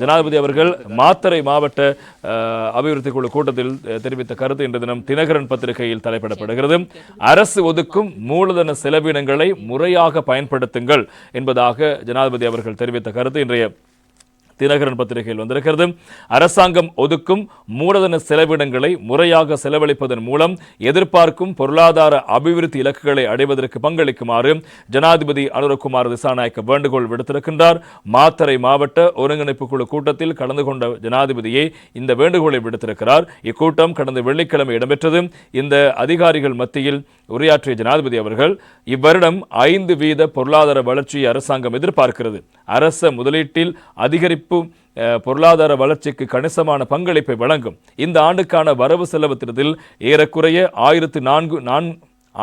ஜனாதிபதி அவர்கள் மாத்தரை மாவட்ட அபிவிருத்தி குழு கூட்டத்தில் தெரிவித்த கருத்து இன்று தினம் தினகரன் பத்திரிகையில் தலைப்பிடப்படுகிறது. அரசு ஒதுக்கும் மூலதன செலவினங்களை முறையாக பயன்படுத்துங்கள் என்பதாக ஜனாதிபதி அவர்கள் தெரிவித்த கருத்து. இன்றைய தினகரன் பத்திரிகையில் வந்திருக்கிறது. அரசாங்கம் ஒதுக்கும் மூலதன செலவினங்களை முறையாக செலவழிப்பதன் மூலம் எதிர்பார்க்கும் பொருளாதார அபிவிருத்தி இலக்குகளை அடைவதற்கு பங்களிக்குமாறு ஜனாதிபதி அனுரகுமார் திசாநாயக்க வேண்டுகோள் விடுத்திருக்கின்றார். மாத்தரை மாவட்ட ஒருங்கிணைப்பு குழு கூட்டத்தில் கலந்து கொண்ட ஜனாதிபதியை இந்த வேண்டுகோளை விடுத்திருக்கிறார். இக்கூட்டம் கடந்த வெள்ளிக்கிழமை இடம்பெற்றது. இந்த அதிகாரிகள் மத்தியில் உரையாற்றிய ஜனாதிபதி அவர்கள் இவ்வருடம் ஐந்து வீத பொருளாதார வளர்ச்சியை அரசாங்கம் எதிர்பார்க்கிறது. அரச முதலீட்டில் அதிகரிப்பு அஹ், பொருளாதார வளர்ச்சிக்கு கணிசமான பங்களிப்பை வழங்கும். இந்த ஆண்டுக்கான வரவு செலவு திட்டத்தில் ஏறக்குறைய ஆயிரத்து நான்கு நான்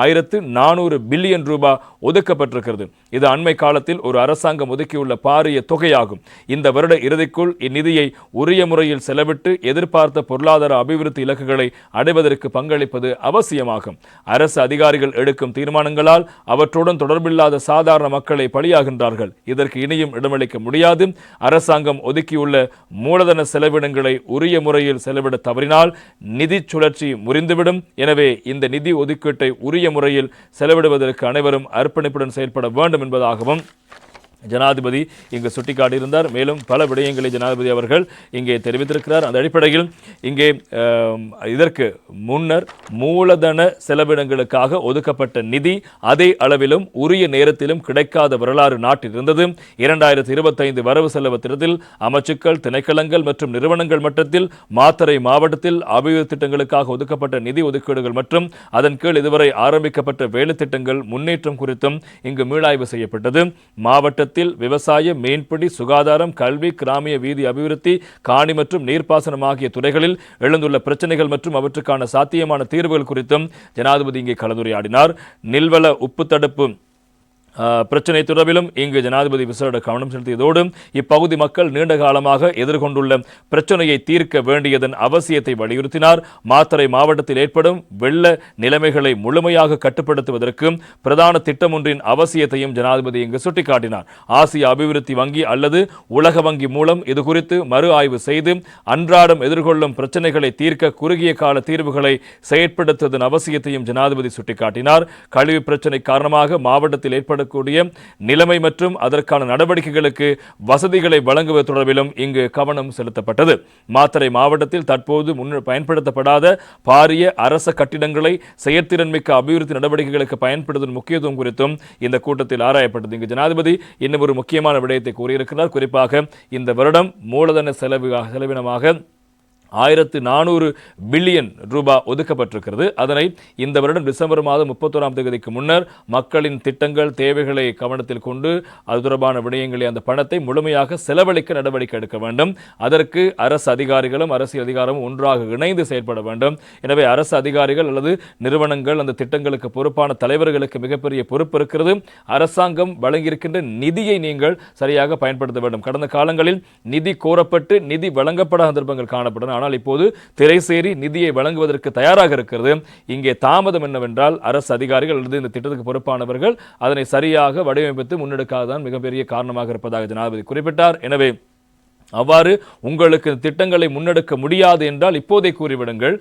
ஆயிரத்து நானூறு பில்லியன் ரூபாய் ஒதுக்கப்பட்டிருக்கிறது. இது அண்மை காலத்தில் ஒரு அரசாங்கம் ஒதுக்கியுள்ள பாரிய தொகையாகும். இந்த வருட இறுதிக்குள் இந்நிதியை உரிய முறையில் செலவிட்டு எதிர்பார்த்த பொருளாதார அபிவிருத்தி இலக்குகளை அடைவதற்கு பங்களிப்பது அவசியமாகும். அரசு அதிகாரிகள் எடுக்கும் தீர்மானங்களால் அவற்றுடன் தொடர்பில்லாத சாதாரண மக்களை பலியாகின்றார்கள். இதற்கு இனியும் இடமளிக்க முடியாது. அரசாங்கம் ஒதுக்கியுள்ள மூலதன செலவினங்களை உரிய முறையில் செலவிட தவறினால் நிதி சுழற்சி முறிந்துவிடும். எனவே இந்த நிதி ஒதுக்கீட்டை உரிய முறையில் செலவிடுவதற்கு அனைவரும் அர்ப்பணிப்புடன் செயல்பட வேண்டும் என்பதாகவும் ஜனாதிபதி இங்கு சுட்டிக்காட்டியிருந்தார். மேலும் பல விடயங்களை ஜனாதிபதி அவர்கள் இங்கே தெரிவித்திருக்கிறார். அந்த அடிப்படையில் இங்கே இதற்கு முன்னர் மூலதன செலவினங்களுக்காக ஒதுக்கப்பட்ட நிதி அதே அளவிலும் உரிய நேரத்திலும் கிடைக்காத வரலாறு நாட்டில் இருந்தது இரண்டாயிரத்தி இருபத்தைந்து வரவு செலவு திட்டத்தில் அமைச்சுக்கள் திணைக்களங்கள் மற்றும் நிறுவனங்கள் மட்டத்தில் மாத்தறை மாவட்டத்தில் அபிவிருத்தி திட்டங்களுக்காக ஒதுக்கப்பட்ட நிதி ஒதுக்கீடுகள் மற்றும் அதன் கீழ் இதுவரை ஆரம்பிக்கப்பட்ட வேலை திட்டங்கள் முன்னேற்றம் குறித்தும் இங்கு மீளாய்வு செய்யப்பட்டது. மாவட்ட மாவட்டத்தில் விவசாய மீன்பிடி சுகாதாரம் கல்வி கிராமிய வீதி அபிவிருத்தி காணி மற்றும் நீர்ப்பாசனம் ஆகிய துறைகளில் எழுந்துள்ள பிரச்சனைகள் மற்றும் அவற்றுக்கான சாத்தியமான தீர்வுகள் குறித்தும் ஜனாதிபதி இங்கே கலந்துரையாடினார். நில்வள உப்பு தடுப்பு பிரச்சினை தொடர்பிலும் இங்கு ஜனாதிபதி விசேட கவனம் செலுத்தியதோடு இப்பகுதி மக்கள் நீண்ட காலமாக எதிர்கொண்டுள்ள பிரச்சனையை தீர்க்க வேண்டியதன் அவசியத்தை வலியுறுத்தினார். மாத்தரை மாவட்டத்தில் ஏற்படும் வெள்ள நிலைமைகளை முழுமையாக கட்டுப்படுத்துவதற்கு பிரதான திட்டம் ஒன்றின் அவசியத்தையும் ஜனாதிபதி இங்கு சுட்டிக்காட்டினார். ஆசிய அபிவிருத்தி வங்கி அல்லது உலக வங்கி மூலம் இது குறித்து மறு ஆய்வு செய்து அன்றாடம் எதிர்கொள்ளும் பிரச்சனைகளை தீர்க்க குறுகிய கால தீர்வுகளை செயற்படுத்துவதன் அவசியத்தையும் ஜனாதிபதி சுட்டிக்காட்டினார். கழிவு பிரச்சனை காரணமாக மாவட்டத்தில் ஏற்படக்கூடிய நிலைமை மற்றும் அதற்கான நடவடிக்கைகளுக்கு வசதிகளை வழங்குவது தொடர்பிலும் இங்கு கவனம் செலுத்தப்பட்டது. மாத்தறை மாவட்டத்தில் தற்போது முன் பயன்படுத்தப்படாத பாரிய அரச கட்டிடங்களை செயற்திறன்மிக்க அபிவிருத்தி நடவடிக்கைகளுக்கு பயன்படுத்தும் முக்கியத்துவம் குறித்தும் இந்த கூட்டத்தில் ஆராயப்பட்டது. இங்கு ஜனாதிபதி இன்னும் ஒரு முக்கியமான விடயத்தை கூறியிருக்கிறார். குறிப்பாக இந்த வருடம் மூலதன செலவு செலவினமாக ஆயிரத்து நானூறு பில்லியன் ரூபாய் ஒதுக்கப்பட்டிருக்கிறது. அதனை இந்த வருடம் டிசம்பர் மாதம் முப்பத்தோராம் தேதிக்கு முன்னர் மக்களின் திட்டங்கள் தேவைகளை கவனத்தில் கொண்டு அது தொடர்பான விடயங்களை அந்த பணத்தை முழுமையாக செலவழிக்க நடவடிக்கை எடுக்க வேண்டும். அதற்கு அரசு அதிகாரிகளும் அரசியல் அதிகாரமும் ஒன்றாக இணைந்து செயல்பட வேண்டும். எனவே அரசு அதிகாரிகள் அல்லது நிறுவனங்கள் அந்த திட்டங்களுக்கு பொறுப்பான தலைவர்களுக்கு மிகப்பெரிய பொறுப்பு இருக்கிறது. அரசாங்கம் வழங்கியிருக்கின்ற நிதியை நீங்கள் சரியாக பயன்படுத்த வேண்டும். கடந்த காலங்களில் நிதி கோரப்பட்டு நிதி வழங்கப்படாத சந்தர்ப்பங்கள் காணப்பட்டன. ஆனால் இப்போது திரைசேரி நிதியை வழங்குவதற்கு தயாராக இருக்கிறது. இங்கே தாமதம் என்னவென்றால் அரசு அதிகாரிகள் அல்லது இந்த திட்டத்துக்கு பொறுப்பானவர்கள் அதனை சரியாக வடிவமைத்து முன்னெடுக்காதான் மிகப்பெரிய காரணமாக இருப்பதாக ஜனாதிபதி குறிப்பிட்டார். எனவே அவ்வாறு உங்களுக்கு திட்டங்களை முன்னெடுக்க முடியாது என்றால் இப்போதே கூறிவிடுங்கள்.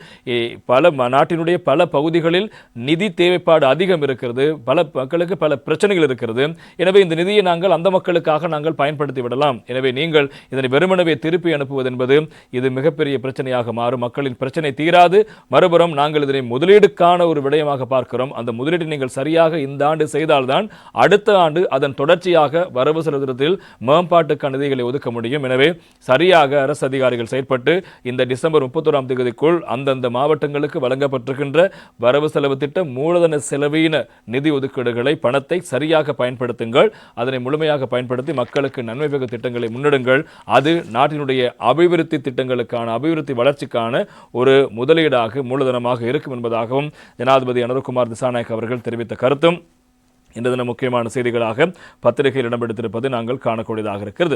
பல ம- நாட்டினுடைய பல பகுதிகளில் நிதி தேவைப்பாடு அதிகம் இருக்கிறது. பல மக்களுக்கு பல பிரச்சனைகள் இருக்கிறது. எனவே இந்த நிதியை நாங்கள் அந்த மக்களுக்காக நாங்கள் பயன்படுத்தி விடலாம். எனவே நீங்கள் இதனை வெறுமனவே திருப்பி அனுப்புவது என்பது இது மிகப்பெரிய பிரச்சனையாக மாறும். மக்களின் பிரச்சனை தீராது. மறுபுறம் நாங்கள் இதனை முதலீடுக்கான ஒரு விடயமாக பார்க்கிறோம். அந்த முதலீட்டை நீங்கள் சரியாக இந்த ஆண்டு செய்தால்தான் அடுத்த ஆண்டு அதன் தொடர்ச்சியாக வரவு செலுத்தத்தில் மேம்பாட்டுக்கான நிதிகளை ஒதுக்க முடியும். எனவே சரியாக அரசு அதிகாரிகள் செயற்பட்டு இந்த டிசம்பர் முப்பத்தோராம் தேதிக்குள் அந்தந்த மாவட்டங்களுக்கு வழங்கப்பட்டிருக்கின்ற வரவு செலவு திட்டம் மூலதன செலவீன நிதி ஒதுக்கீடுகளை பணத்தை சரியாக பயன்படுத்துங்கள் அதனை முழுமையாக பயன்படுத்தி மக்களுக்கு நன்மை மிகு திட்டங்களை முன்னெடுங்கள். அது நாட்டினுடைய அபிவிருத்தி திட்டங்களுக்கான அபிவிருத்தி வளர்ச்சிக்கான ஒரு முதலீடாக மூலதனமாக இருக்கும் என்பதாகவும் ஜனாதிபதி அனுர்குமார் திசாநாயக் அவர்கள் தெரிவித்த கருத்தும் இந்த தின முக்கியமான செய்திகளாக பத்திரிகையில் இடம்பெடுத்திருப்பது நாங்கள் காணக்கூடியதாக இருக்கிறது.